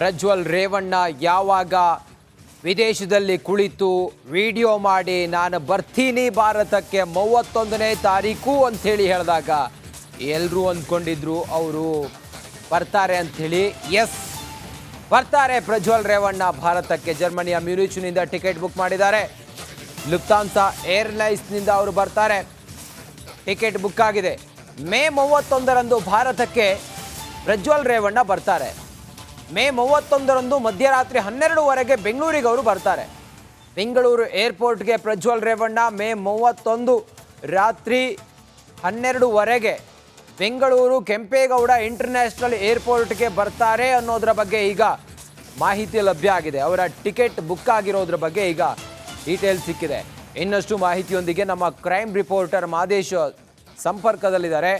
ಪ್ರಜ್ವಲ್ ರೇವಣ್ಣ ಯಾವಾಗ ವಿದೇಶದಲ್ಲಿ ಕುಳಿತು ವಿಡಿಯೋ ಮಾಡಿ, ನಾನು ಬರ್ತೀನಿ ಭಾರತಕ್ಕೆ ಮೂವತ್ತೊಂದನೇ ತಾರೀಕು ಅಂಥೇಳಿ ಹೇಳಿದಾಗ ಎಲ್ಲರೂ ಅಂದ್ಕೊಂಡಿದ್ರು, ಅವರು ಬರ್ತಾರೆ ಅಂಥೇಳಿ. ಎಸ್, ಬರ್ತಾರೆ ಪ್ರಜ್ವಲ್ ರೇವಣ್ಣ ಭಾರತಕ್ಕೆ. ಜರ್ಮನಿಯ ಮ್ಯೂರಿಚ್ನಿಂದ ಟಿಕೆಟ್ ಬುಕ್ ಮಾಡಿದ್ದಾರೆ. ಲುಪ್ತಾಂತ ಏರ್ಲೈನ್ಸ್ನಿಂದ ಅವರು ಬರ್ತಾರೆ. ಟಿಕೆಟ್ ಬುಕ್ ಆಗಿದೆ. ಮೇ ಮೂವತ್ತೊಂದರಂದು ಭಾರತಕ್ಕೆ ಪ್ರಜ್ವಲ್ ರೇವಣ್ಣ ಬರ್ತಾರೆ. ಮೇ ಮೂವತ್ತೊಂದರಂದು ಮಧ್ಯರಾತ್ರಿ ಹನ್ನೆರಡುವರೆಗೆ ಬೆಂಗಳೂರಿಗೆ ಅವರು ಬರ್ತಾರೆ. ಬೆಂಗಳೂರು ಏರ್ಪೋರ್ಟ್ಗೆ ಪ್ರಜ್ವಲ್ ರೇವಣ್ಣ ಮೇ ಮೂವತ್ತೊಂದು ರಾತ್ರಿ ಹನ್ನೆರಡುವರೆಗೆ ಬೆಂಗಳೂರು ಕೆಂಪೇಗೌಡ ಇಂಟರ್ನ್ಯಾಷನಲ್ ಏರ್ಪೋರ್ಟ್ಗೆ ಬರ್ತಾರೆ ಅನ್ನೋದ್ರ ಬಗ್ಗೆ ಈಗ ಮಾಹಿತಿ ಲಭ್ಯ ಆಗಿದೆ. ಅವರ ಟಿಕೆಟ್ ಬುಕ್ ಆಗಿರೋದ್ರ ಬಗ್ಗೆ ಈಗ ಡೀಟೇಲ್ ಸಿಕ್ಕಿದೆ. ಇನ್ನಷ್ಟು ಮಾಹಿತಿಯೊಂದಿಗೆ ನಮ್ಮ ಕ್ರೈಮ್ ರಿಪೋರ್ಟರ್ ಮಾದೇಶ್ ಸಂಪರ್ಕದಲ್ಲಿದ್ದಾರೆ.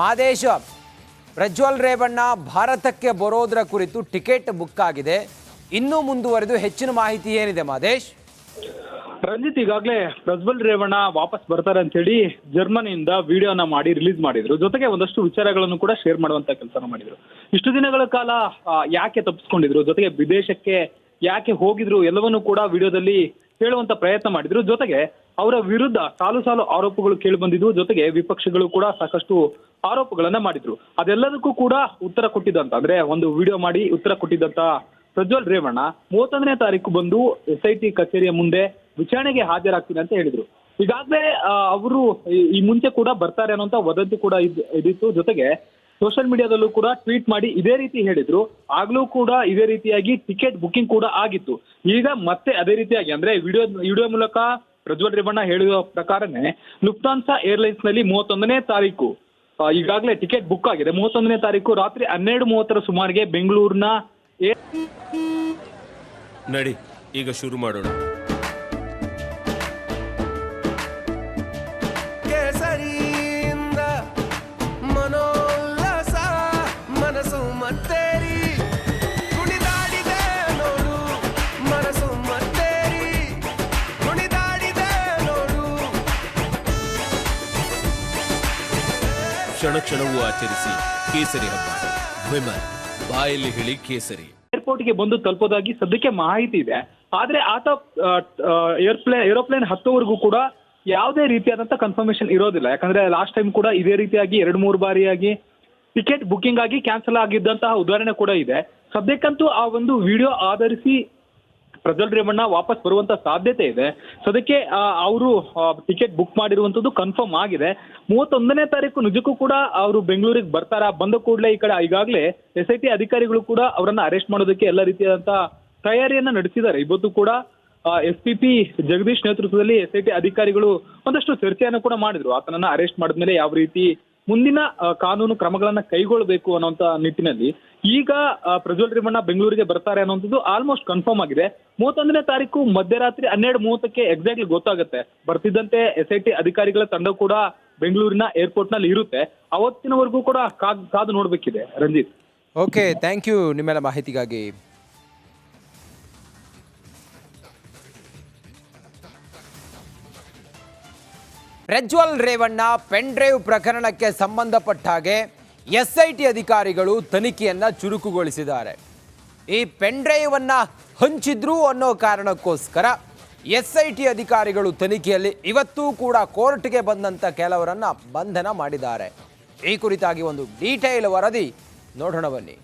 ಮಾದೇಶ್ ಪ್ರಜ್ವಲ್ ರೇವಣ್ಣ ಭಾರತಕ್ಕೆ ಬರೋದ್ರ ಕುರಿತು ಟಿಕೆಟ್ ಬುಕ್ ಆಗಿದೆ. ಇನ್ನೂ ಮುಂದುವರೆದು ಹೆಚ್ಚಿನ ಮಾಹಿತಿ ಏನಿದೆ ಮಾದೇಶ್? ರಂಜಿತ್, ಈಗಾಗಲೇ ಪ್ರಜ್ವಲ್ ರೇವಣ್ಣ ವಾಪಸ್ ಬರ್ತಾರೆ ಅಂತ ಹೇಳಿ ಜರ್ಮನಿಯಿಂದ ವಿಡಿಯೋನ ಮಾಡಿ ರಿಲೀಸ್ ಮಾಡಿದ್ರು. ಜೊತೆಗೆ ಒಂದಷ್ಟು ವಿಚಾರಗಳನ್ನು ಕೂಡ ಶೇರ್ ಮಾಡುವಂತ ಕೆಲಸನ ಮಾಡಿದ್ರು. ಇಷ್ಟು ದಿನಗಳ ಕಾಲ ಯಾಕೆ ತಪ್ಪಿಸ್ಕೊಂಡಿದ್ರು ಜೊತೆಗೆ ವಿದೇಶಕ್ಕೆ ಯಾಕೆ ಹೋಗಿದ್ರು? ಎಲ್ಲವನ್ನೂ ಕೂಡ ವಿಡಿಯೋದಲ್ಲಿ ಹೇಳುವಂತ ಪ್ರಯತ್ನ ಮಾಡಿದ್ರು. ಜೊತೆಗೆ ಅವರ ವಿರುದ್ಧ ಸಾಲು ಸಾಲು ಆರೋಪಗಳು ಕೇಳಿ ಬಂದಿದ್ವು. ಜೊತೆಗೆ ವಿಪಕ್ಷಗಳು ಕೂಡ ಸಾಕಷ್ಟು ಆರೋಪಗಳನ್ನ ಮಾಡಿದ್ರು. ಅದೆಲ್ಲದಕ್ಕೂ ಕೂಡ ಉತ್ತರ ಕೊಟ್ಟಿದ್ದಂತ, ಅಂದ್ರೆ ಒಂದು ವಿಡಿಯೋ ಮಾಡಿ ಉತ್ತರ ಕೊಟ್ಟಿದ್ದಂತ ಪ್ರಜ್ವಲ್ ರೇವಣ್ಣ ಮೂವತ್ತೊಂದನೇ ತಾರೀಕು ಬಂದು ಎಸ್ ಐ ಟಿ ಕಚೇರಿಯ ಮುಂದೆ ವಿಚಾರಣೆಗೆ ಹಾಜರಾಗ್ತೀನಿ ಅಂತ ಹೇಳಿದ್ರು. ಈಗಾಗಲೇ ಅವರು ಈ ಮುಂಚೆ ಕೂಡ ಬರ್ತಾರೆ ಅನ್ನೋಂತ ವದಂತಿ ಕೂಡ ಇದ್- ಇದಿತ್ತು. ಜೊತೆಗೆ ಸೋಷಿಯಲ್ ಮೀಡಿಯಾದಲ್ಲೂ ಕೂಡ ಟ್ವೀಟ್ ಮಾಡಿ ಇದೇ ರೀತಿ ಹೇಳಿದ್ರು. ಆಗ್ಲೂ ಕೂಡ ಇದೇ ರೀತಿಯಾಗಿ ಟಿಕೆಟ್ ಬುಕಿಂಗ್ ಕೂಡ ಆಗಿತ್ತು. ಈಗ ಮತ್ತೆ ಅದೇ ರೀತಿಯಾಗಿ, ಅಂದ್ರೆ ವಿಡಿಯೋ ವಿಡಿಯೋ ಮೂಲಕ ಪ್ರಜ್ವಲ್ ರೇವಣ್ಣ ಹೇಳಿದ ಪ್ರಕಾರನೇ ಲುಪ್ತಾನ್ಸಾ ಏರ್ಲೈನ್ಸ್ನಲ್ಲಿ ಮೂವತ್ತೊಂದನೇ ತಾರೀಕು ಈಗಾಗಲೇ ಟಿಕೆಟ್ ಬುಕ್ ಆಗಿದೆ. ಮೂವತ್ತೊಂದನೇ ತಾರೀಕು ರಾತ್ರಿ ಹನ್ನೆರಡು ಮೂವತ್ತರ ಸುಮಾರಿಗೆ ಬೆಂಗಳೂರಿನ ನಡಿ, ಈಗ ಶುರು ಮಾಡೋಣ. ಕ್ಷಣ ಕ್ಷಣವೂ ಆಚರಿಸಿ ಕೇಸರಿ ಹಬ್ಬ. ವಿಮಲ್, ಬಾಯಲ್ಲಿ ಹೇಳಿ ಕೇಸರಿ. ಏರ್ಪೋರ್ಟ್ಗೆ ಬಂದು ತಲುಪೋದಾಗಿ ಸದ್ಯಕ್ಕೆ ಮಾಹಿತಿ ಇದೆ. ಆದ್ರೆ ಆತ ಏರ್ಪ್ಲೇನ್ ಏರೋಪ್ಲೇನ್ ಹತ್ತೋವರೆಗೂ ಕೂಡ ಯಾವುದೇ ರೀತಿಯಾದಂತ ಕನ್ಫರ್ಮೇಶನ್ ಇರೋದಿಲ್ಲ. ಯಾಕಂದ್ರೆ ಲಾಸ್ಟ್ ಟೈಮ್ ಕೂಡ ಇದೇ ರೀತಿಯಾಗಿ ಎರಡು ಮೂರು ಬಾರಿಯಾಗಿ ಟಿಕೆಟ್ ಬುಕಿಂಗ್ ಆಗಿ ಕ್ಯಾನ್ಸಲ್ ಆಗಿದ್ದಂತಹ ಉದಾಹರಣೆ ಕೂಡ ಇದೆ. ಸದ್ಯಕ್ಕಂತೂ ಆ ಒಂದು ವಿಡಿಯೋ ಆಧರಿಸಿ ಪ್ರಜ್ವಲ್ ರೇವಣ್ಣ ವಾಪಸ್ ಬರುವಂತ ಸಾಧ್ಯತೆ ಇದೆ. ಅದಕ್ಕೆ ಅವರು ಟಿಕೆಟ್ ಬುಕ್ ಮಾಡಿರುವಂತದ್ದು ಕನ್ಫರ್ಮ್ ಆಗಿದೆ. ಮೂವತ್ತೊಂದನೇ ತಾರೀಕು ನಿಜಕ್ಕೂ ಕೂಡ ಅವರು ಬೆಂಗಳೂರಿಗೆ ಬರ್ತಾರ? ಬಂದ ಕೂಡಲೇ ಈ ಕಡೆ ಈಗಾಗಲೇ ಎಸ್ ಐ ಟಿ ಅಧಿಕಾರಿಗಳು ಕೂಡ ಅವರನ್ನ ಅರೆಸ್ಟ್ ಮಾಡೋದಕ್ಕೆ ಎಲ್ಲ ರೀತಿಯಾದಂತ ತಯಾರಿಯನ್ನ ನಡೆಸಿದ್ದಾರೆ. ಇವತ್ತು ಕೂಡ ಎಸ್ ಪಿ ಪಿ ಜಗದೀಶ್ ನೇತೃತ್ವದಲ್ಲಿ ಎಸ್ ಐ ಟಿ ಅಧಿಕಾರಿಗಳು ಒಂದಷ್ಟು ಚರ್ಚೆಯನ್ನು ಕೂಡ ಮಾಡಿದ್ರು. ಆತನನ್ನ ಅರೆಸ್ಟ್ ಮಾಡಿದ್ಮೇಲೆ ಯಾವ ರೀತಿ ಮುಂದಿನ ಕಾನೂನು ಕ್ರಮಗಳನ್ನ ಕೈಗೊಳ್ಳಬೇಕು ಅನ್ನೋಂತ ನಿಟ್ಟಿನಲ್ಲಿ ಈಗ ಪ್ರಜ್ವಲ್ ರೇವಣ್ಣ ಬೆಂಗಳೂರಿಗೆ ಬರ್ತಾರೆ ಅನ್ನೋಂಥದ್ದು ಆಲ್ಮೋಸ್ಟ್ ಕನ್ಫರ್ಮ್ ಆಗಿದೆ. ಮೂವತ್ತೊಂದನೇ ತಾರೀಕು ಮಧ್ಯರಾತ್ರಿ ಹನ್ನೆರಡು ಮೂವತ್ತಕ್ಕೆ ಎಕ್ಸಾಕ್ಟ್ಲಿ ಗೊತ್ತಾಗುತ್ತೆ. ಬರ್ತಿದ್ದಂತೆ ಎಸ್ ಐ ಟಿ ಅಧಿಕಾರಿಗಳ ತಂಡ ಕೂಡ ಬೆಂಗಳೂರಿನ ಏರ್ಪೋರ್ಟ್ನಲ್ಲಿ ಇರುತ್ತೆ. ಅವತ್ತಿನವರೆಗೂ ಕೂಡ ಕಾದು ನೋಡ್ಬೇಕಿದೆ ರಂಜಿತ್. ಓಕೆ ಥ್ಯಾಂಕ್ ಯು ನಿಮ್ಮೆಲ್ಲ ಮಾಹಿತಿಗಾಗಿ. ಪ್ರಜ್ವಲ್ ರೇವಣ್ಣ ಪೆನ್ ಡ್ರೈವ್ ಪ್ರಕರಣಕ್ಕೆ ಸಂಬಂಧಪಟ್ಟ ಹಾಗೆ ಎಸ್ ಟಿ ಅಧಿಕಾರಿಗಳು ತನಿಖೆಯನ್ನ ಚುರುಕುಗೊಳಿಸಿದ್ದಾರೆ. ಈ ಪೆನ್ ಡ್ರೈವ್ ಅನ್ನ ಹಂಚಿದ್ರು ಅನ್ನೋ ಕಾರಣಕ್ಕೋಸ್ಕರ ಎಸ್ ಟಿ ಅಧಿಕಾರಿಗಳು ತನಿಖೆಯಲ್ಲಿ ಇವತ್ತೂ ಕೂಡ ಕೋರ್ಟ್ಗೆ ಬಂದಂತ ಕೆಲವರನ್ನ ಬಂಧನ ಮಾಡಿದ್ದಾರೆ. ಈ ಕುರಿತಾಗಿ ಒಂದು ಡೀಟೇಲ್ ವರದಿ ನೋಡೋಣ ಬನ್ನಿ.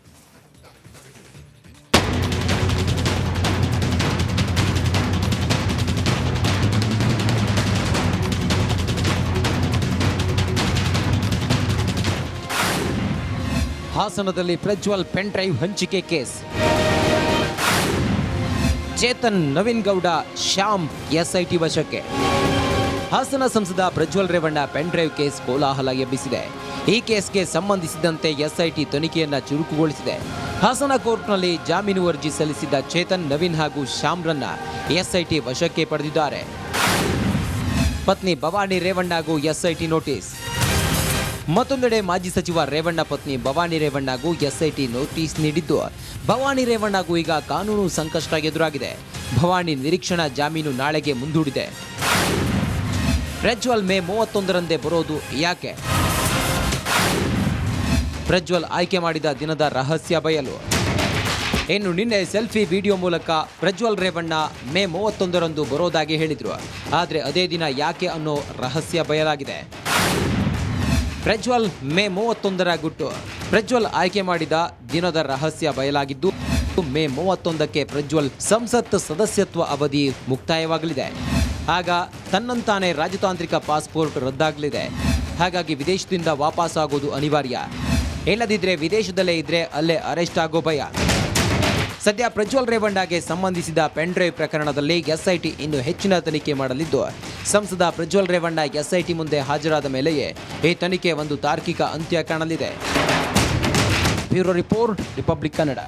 ಹಾಸನದಲ್ಲಿ ಪ್ರಜ್ವಲ್ ಪೆನ್ ಡ್ರೈವ್ ಹಂಚಿಕೆ ಕೇಸ್. ಚೇತನ್ ನವೀನ್ ಗೌಡ ಶ್ಯಾಮ್ ಎಸ್ಐಟಿ ವಶಕ್ಕೆ. ಹಾಸನ ಸಂಸದ Prajwal Revanna pen drive case ಕೋಲಾಹಲ ಎಬ್ಬಿಸಿದೆ. ಈ ಕೇಸ್ಗೆ ಸಂಬಂಧಿಸಿದಂತೆ ಎಸ್ಐಟಿ ತನಿಖೆಯನ್ನು ಚುರುಕುಗೊಳಿಸಿದೆ. ಹಾಸನ ಕೋರ್ಟ್ನಲ್ಲಿ ಜಾಮೀನು ಅರ್ಜಿ ಸಲ್ಲಿಸಿದ್ದ ಚೇತನ್ ನವೀನ್ ಹಾಗೂ ಶ್ಯಾಮ್ರನ್ನ ಎಸ್ಐಟಿ ವಶಕ್ಕೆ ಪಡೆದಿದ್ದಾರೆ. ಪತ್ನಿ ಭವಾನಿ ರೇವಣ್ಣಗೂ ಎಸ್ಐಟಿ ನೋಟಿಸ್. ಮತ್ತೊಂದೆಡೆ ಮಾಜಿ ಸಚಿವ ರೇವಣ್ಣ ಪತ್ನಿ ಭವಾನಿ ರೇವಣ್ಣಗೂ ಎಸ್ಐಟಿ ನೋಟಿಸ್ ನೀಡಿದ್ದು. ಭವಾನಿ ರೇವಣ್ಣಗೂ ಈಗ ಕಾನೂನು ಸಂಕಷ್ಟ ಎದುರಾಗಿದೆ. ಭವಾನಿ ನಿರೀಕ್ಷಣಾ ಜಾಮೀನು ನಾಳೆಗೆ ಮುಂದೂಡಿದೆ. ಪ್ರಜ್ವಲ್ ಮೇ ಮೂವತ್ತೊಂದರಂದೇ ಬರೋದು ಯಾಕೆ? ಪ್ರಜ್ವಲ್ ಆಯ್ಕೆ ಮಾಡಿದ ದಿನದ ರಹಸ್ಯ ಬಯಲು. ಇನ್ನು ನಿನ್ನೆ ಸೆಲ್ಫಿ ವಿಡಿಯೋ ಮೂಲಕ ಪ್ರಜ್ವಲ್ ರೇವಣ್ಣ ಮೇ ಮೂವತ್ತೊಂದರಂದು ಬರೋದಾಗಿ ಹೇಳಿದ್ರು. ಆದರೆ ಅದೇ ದಿನ ಯಾಕೆ ಅನ್ನೋ ರಹಸ್ಯ ಬಯಲಾಗಿದೆ. ಪ್ರಜ್ವಲ್ ಮೇ ಮೂವತ್ತೊಂದರ ಗುಟ್ಟು. ಪ್ರಜ್ವಲ್ ಆಯ್ಕೆ ಮಾಡಿದ ದಿನದ ರಹಸ್ಯ ಬಯಲಾಗಿದ್ದು, ಮೇ ಮೂವತ್ತೊಂದಕ್ಕೆ ಪ್ರಜ್ವಲ್ ಸಂಸತ್ ಸದಸ್ಯತ್ವ ಅವಧಿ ಮುಕ್ತಾಯವಾಗಲಿದೆ. ಆಗ ತನ್ನಂತಾನೆ ರಾಜತಾಂತ್ರಿಕ ಪಾಸ್ಪೋರ್ಟ್ ರದ್ದಾಗಲಿದೆ. ಹಾಗಾಗಿ ವಿದೇಶದಿಂದ ವಾಪಸ್ ಆಗೋದು ಅನಿವಾರ್ಯ. ಇಲ್ಲದಿದ್ರೆ ವಿದೇಶದಲ್ಲೇ ಇದ್ರೆ ಅಲ್ಲೇ ಅರೆಸ್ಟ್ ಆಗೋ ಭಯ. ಸದ್ಯ ಪ್ರಜ್ವಲ್ ರೇವಣ್ಣಗೆ ಸಂಬಂಧಿಸಿದ ಪೆನ್ಡ್ರೈವ್ ಪ್ರಕರಣದಲ್ಲಿ ಎಸ್ಐಟಿ ಇನ್ನು ಹೆಚ್ಚಿನ ತನಿಖೆ ಮಾಡಲಿದ್ದು ಸಂಸದ ಪ್ರಜ್ವಲ್ ರೇವಣ್ಣ ಎಸ್ಐಟಿ ಮುಂದೆ ಹಾಜರಾದ ಮೇಲೆಯೇ ಈ ತನಿಖೆ ಒಂದು ತಾರ್ಕಿಕ ಅಂತ್ಯ ಕಾಣಲಿದೆ. Bureau report, Republic Kannada.